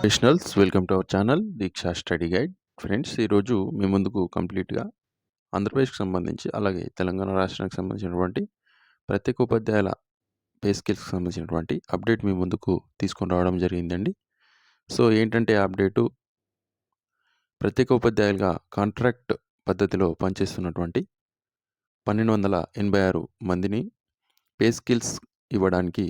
Professionals welcome to our channel Deeksha study guide friends ఈరోజు మీ ముందుకు కంప్లీట్గా ఆంధ్రప్రదేశ్కి సంబంధించి అలాగే తెలంగాణ రాష్ట్రానికి సంబంధించినటువంటి ప్రత్యేక ఉపాధ్యాయుల పే స్కిల్స్కి సంబంధించినటువంటి అప్డేట్ మీ ముందుకు తీసుకొని రావడం జరిగిందండి. సో ఏంటంటే ఆ అప్డేటు ప్రత్యేక ఉపాధ్యాయులుగా కాంట్రాక్ట్ పద్ధతిలో పనిచేస్తున్నటువంటి పన్నెండు వందల ఎనభై ఆరు మందిని పే స్కిల్స్ ఇవ్వడానికి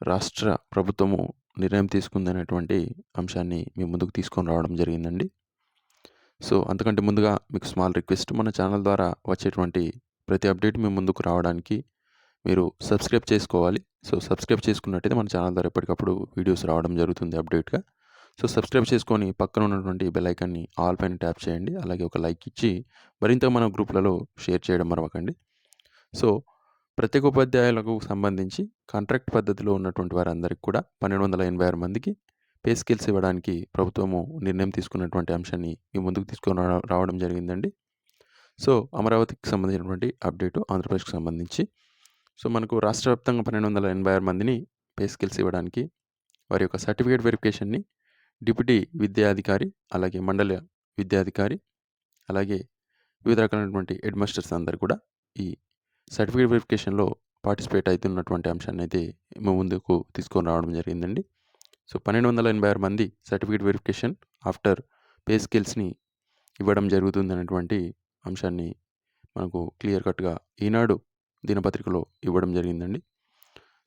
రాష్ట్ర ప్రభుత్వము నిర్ణయం తీసుకుందనేటువంటి అంశాన్ని మీ ముందుకు తీసుకొని రావడం జరిగిందండి. సో అంతకంటే ముందుగా మీకు స్మాల్ రిక్వెస్ట్ మన ఛానల్ ద్వారా వచ్చేటువంటి ప్రతి అప్డేట్ మీ ముందుకు రావడానికి మీరు సబ్స్క్రైబ్ చేసుకోవాలి. సో సబ్స్క్రైబ్ చేసుకున్నట్టయితే మన ఛానల్ ద్వారా ఎప్పటికప్పుడు వీడియోస్ రావడం జరుగుతుంది అప్డేట్గా. సో సబ్స్క్రైబ్ చేసుకొని పక్కన ఉన్నటువంటి బెల్ ఐకాన్ని ఆల్ పైన ట్యాప్ చేయండి. అలాగే ఒక లైక్ ఇచ్చి మరింత మన గ్రూప్లలో షేర్ చేయడం మరవకండి సో ప్రత్యేక ఉపాధ్యాయులకు సంబంధించి కాంట్రాక్ట్ పద్ధతిలో ఉన్నటువంటి వారందరికీ కూడా పన్నెండు వందల ఎనభై ఆరు మందికి పే స్కిల్స్ ఇవ్వడానికి ప్రభుత్వము నిర్ణయం తీసుకున్నటువంటి అంశాన్ని మీ ముందుకు తీసుకొని రావడం జరిగిందండి. సో అమరావతికి సంబంధించినటువంటి అప్డేటు ఆంధ్రప్రదేశ్కి సంబంధించి. సో మనకు రాష్ట్ర వ్యాప్తంగా పన్నెండు వందల ఎనభై ఆరు మందిని పే స్కిల్స్ ఇవ్వడానికి వారి యొక్క సర్టిఫికేట్ వెరిఫికేషన్ని డిప్యూటీ విద్యాధికారి అలాగే మండల విద్యాధికారి అలాగే వివిధ రకాలైనటువంటి హెడ్ మాస్టర్స్ అందరు కూడా ఈ సర్టిఫికేట్ వెరిఫికేషన్లో పార్టిసిపేట్ అవుతున్నటువంటి అంశాన్ని అయితే మేము ముందుకు తీసుకొని రావడం జరిగిందండి. సో పన్నెండు వందల ఎనభై ఆరు మంది సర్టిఫికేట్ వెరిఫికేషన్ ఆఫ్టర్ పే స్కిల్స్ని ఇవ్వడం జరుగుతుంది అనేటువంటి అంశాన్ని మనకు క్లియర్ కట్గా ఈనాడు దినపత్రికలో ఇవ్వడం జరిగిందండి.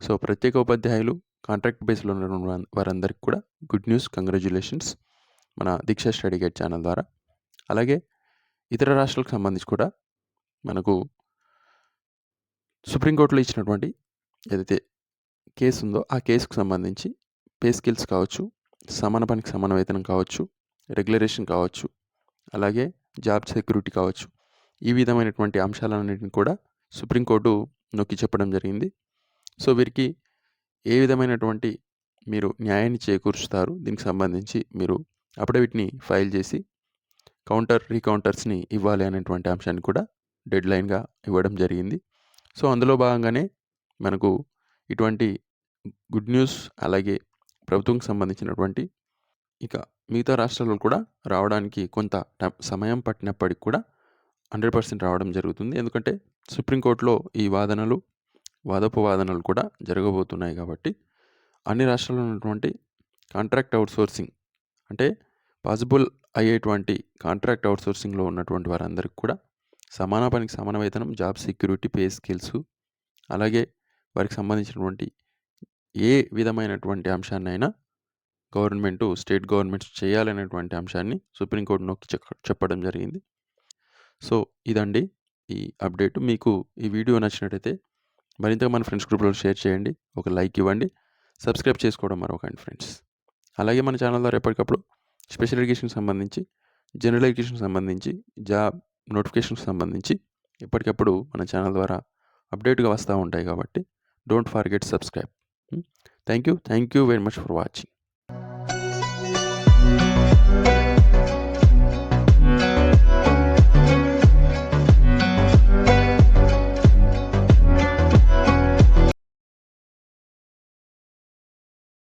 సో ప్రత్యేక ఉపాధ్యాయులు కాంట్రాక్ట్ బేస్లో ఉన్న వారందరికీ కూడా గుడ్ న్యూస్ కంగ్రాచ్యులేషన్స్ మన దీక్షా స్టడీ గైడ్ ఛానల్ ద్వారా. అలాగే ఇతర రాష్ట్రాలకు సంబంధించి కూడా మనకు సుప్రీంకోర్టులో ఇచ్చినటువంటి ఏదైతే కేసు ఉందో ఆ కేసుకు సంబంధించి పే స్కిల్స్ కావచ్చు సమాన పనికి సమాన వేతనం కావచ్చు రెగ్యులరేషన్ కావచ్చు అలాగే జాబ్ సెక్యూరిటీ కావచ్చు ఈ విధమైనటువంటి అంశాలన్నింటిని కూడా సుప్రీంకోర్టు నొక్కి చెప్పడం జరిగింది. సో వీరికి ఏ విధమైనటువంటి మీరు న్యాయాన్ని చేకూరుస్తారు దీనికి సంబంధించి మీరు అఫిడవిట్ని ఫైల్ చేసి కౌంటర్ రీకౌంటర్స్ని ఇవ్వాలి అనేటువంటి అంశాన్ని కూడా డెడ్లైన్గా ఇవ్వడం జరిగింది. సో అందులో భాగంగానే మనకు ఇటువంటి గుడ్ న్యూస్ అలాగే ప్రభుత్వంకి సంబంధించినటువంటి ఇక మిగతా రాష్ట్రాల్లో కూడా రావడానికి కొంత సమయం పట్టినప్పటికి కూడా హండ్రెడ్ పర్సెంట్ రావడం జరుగుతుంది. ఎందుకంటే సుప్రీంకోర్టులో ఈ వాదనలు వాదోపవాదనలు కూడా జరగబోతున్నాయి కాబట్టి అన్ని రాష్ట్రాల్లో ఉన్నటువంటి కాంట్రాక్ట్ అవుట్సోర్సింగ్ అంటే పాసిబుల్ అయ్యేటువంటి కాంట్రాక్ట్ అవుట్సోర్సింగ్లో ఉన్నటువంటి వారందరికీ కూడా సమాన పనికి సమాన వేతనం జాబ్ సెక్యూరిటీ పే స్కిల్స్ అలాగే వారికి సంబంధించినటువంటి ఏ విధమైనటువంటి అంశాన్నైనా గవర్నమెంట్ స్టేట్ గవర్నమెంట్స్ చేయాలనేటువంటి అంశాన్ని సుప్రీంకోర్టు నొక్కి చెప్పడం జరిగింది. సో ఇదండి ఈ అప్డేట్. మీకు ఈ వీడియో నచ్చినట్టయితే మరింతగా మన ఫ్రెండ్స్ గ్రూప్లో షేర్ చేయండి. ఒక లైక్ ఇవ్వండి. సబ్స్క్రైబ్ చేసుకోవడం మరొకండి ఫ్రెండ్స్. అలాగే మన ఛానల్ ద్వారా ఎప్పటికప్పుడు స్పెషల్ ఎడ్యుకేషన్ సంబంధించి జనరల్ ఎడ్యుకేషన్ సంబంధించి జాబ్ నోటిఫికేషన్కి సంబంధించి ఎప్పటికప్పుడు మన ఛానల్ ద్వారా అప్డేట్గా వస్తూ ఉంటాయి కాబట్టి don't forget subscribe. Thank you thank you very much for watching.